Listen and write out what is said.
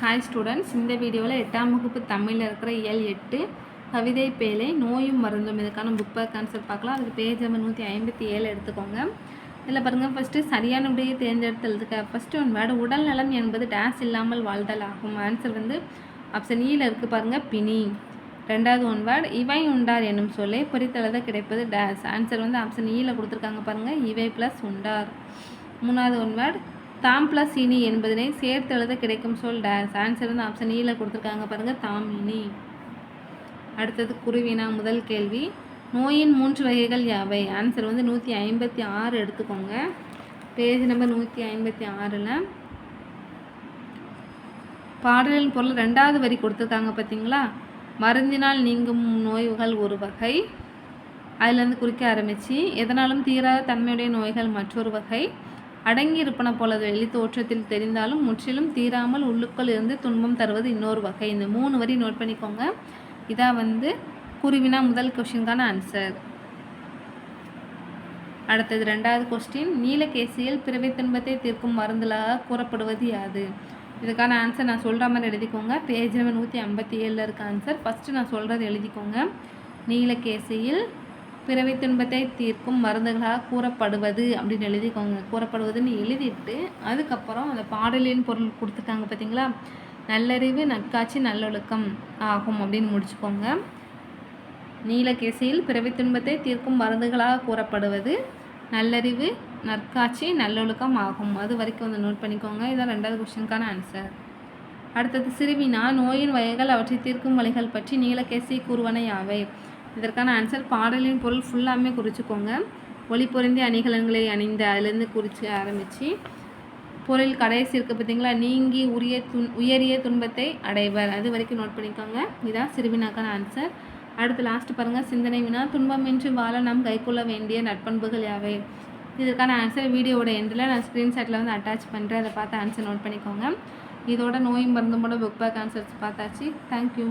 Hi students இந்த வீடியோவில் எட்டாம் வகுப்பு தமிழில் இருக்கிற இயல் எட்டு கவிதை பேலை நோயும் மருந்தும் இதுக்கான புக் கான்செப்ட் ஆன்சர் பார்க்கலாம். அதுக்கு பேஜ் நம்பர் நூற்றி ஐம்பத்தி ஏழு எடுத்துக்கோங்க. இதில் பாருங்கள் ஃபஸ்ட்டு சரியான விடையை தேர்ந்தெடுத்து ஃபஸ்ட்டு ஒன் வேர்டு உடல் நலம் என்பது டேஸ் இல்லாமல் வாழ்தல் ஆகும். ஆன்சர் வந்து ஆப்ஷன் ஈயில் e இருக்குது பாருங்கள் பிணி. ரெண்டாவது ஒன் வேர்டு இவை உண்டார் என்னும் சொல்லை பொறித்தெழுத கிடைப்பது டேஸ் ஆன்சர் வந்து ஆப்ஷன் ஈயில் e கொடுத்துருக்காங்க பாருங்கள் இவை ப்ளஸ் உண்டார். மூணாவது ஒன் வேர்டு தாம் ப்ளஸ் இனி என்பதனை சேர்த்து எழுத கிடைக்கும் சொல். டேஸ் ஆன்சர் வந்து ஆப்ஷன் ஈயில் e கொடுத்துருக்காங்க பாருங்கள் தாம் இனி. அடுத்தது குருவினா முதல் கேள்வி. நோயின் மூன்று வகைகள் யாவை? ஆன்சர் வந்து நூற்றி ஐம்பத்தி ஆறு எடுத்துக்கோங்க. பேஜ் நம்பர் நூற்றி ஐம்பத்தி ஆறில். பாடலின் பொருள் ரெண்டாவது வரி கொடுத்துருக்காங்க பார்த்தீங்களா மருந்தினால் நீங்கும் நோய்கள் ஒரு வகை. அதிலேருந்து குறிக்க ஆரம்பித்து எதனாலும் தீராத தன்மையுடைய நோய்கள் மற்றொரு வகை. அடங்கியிருப்பன போலது வெளி தோற்றத்தில் தெரிந்தாலும் முற்றிலும் தீராமல் உள்ளுக்குள் இருந்து துன்பம் தருவது இன்னொரு வகை. இந்த மூணு வரி நோட் பண்ணிக்கோங்க. இதான் வந்து குருவினா முதல் கொஷினுக்கான ஆன்சர் அடுத்தது ரெண்டாவது கொஸ்டின் நீலகேசியில் பிறவி துன்பத்தை தீர்க்கும் மருந்துலாக கூறப்படுவது யாது? இதுக்கான ஆன்சர் நான் சொல்கிற மாதிரி எழுதிக்கோங்க. பேஜ் நம்பர் நூற்றி ஐம்பத்தி ஏழில் இருக்க ஆன்சர் ஃபஸ்ட்டு நான் சொல்கிறது எழுதிக்கோங்க. நீலகேசியில் பிறவி துன்பத்தை தீர்க்கும் மருந்துகளாக கூறப்படுவது அப்படின்னு எழுதிக்கோங்க கூறப்படுவதுன்னு எழுதிட்டு அதுக்கப்புறம் அந்த பாடலின் பொருள் கொடுத்துட்டாங்க பார்த்தீங்களா? நல்லறிவு நற்காட்சி நல்லொழுக்கம் ஆகும் அப்படின்னு முடிச்சுக்கோங்க. நீலகேசியில் பிறவி துன்பத்தை தீர்க்கும் மருந்துகளாக கூறப்படுவது நல்லறிவு நற்காட்சி நல்லொழுக்கம் ஆகும். அது வரைக்கும் வந்து நோட் பண்ணிக்கோங்க. இதான் ரெண்டாவது கொஸ்டினுக்கான ஆன்சர் அடுத்தது சிறுவினா நோயின் வகைகள் அவற்றை தீர்க்கும் வழிகள் பற்றி நீலகேசி கூறுவன யாவை? இதற்கான ஆன்சர் பாடலின் பொருள் ஃபுல்லாமே குறிச்சிக்கோங்க. ஒளி பொருந்திய அணிகலன்களை அணிந்த அதுலேருந்து குறித்து ஆரம்பித்து பொருள் கடைசி இருக்குது பார்த்தீங்களா நீங்கி உரிய துன் உயரிய துன்பத்தை அடைவர். அது வரைக்கும் நோட் பண்ணிக்கோங்க. இதான் சிறுவினாக்கான ஆன்சர் அடுத்து லாஸ்ட் பாருங்கள் சிந்தனை வினா துன்பமின்றி வாழ நாம் கைக்கொள்ள வேண்டிய நட்பண்புகள் யாவை? இதற்கான ஆன்சர் வீடியோவோட எண்டில் நான் ஸ்க்ரீன்ஷாட்டில் வந்து அட்டாச் பண்ணுறேன் அதை பார்த்து ஆன்சர் நோட் பண்ணிக்கோங்க. இதோட நோயும் மருந்தும் கூட புக் பேக் ஆன்சர்ஸ் பார்த்தாச்சு. Thank you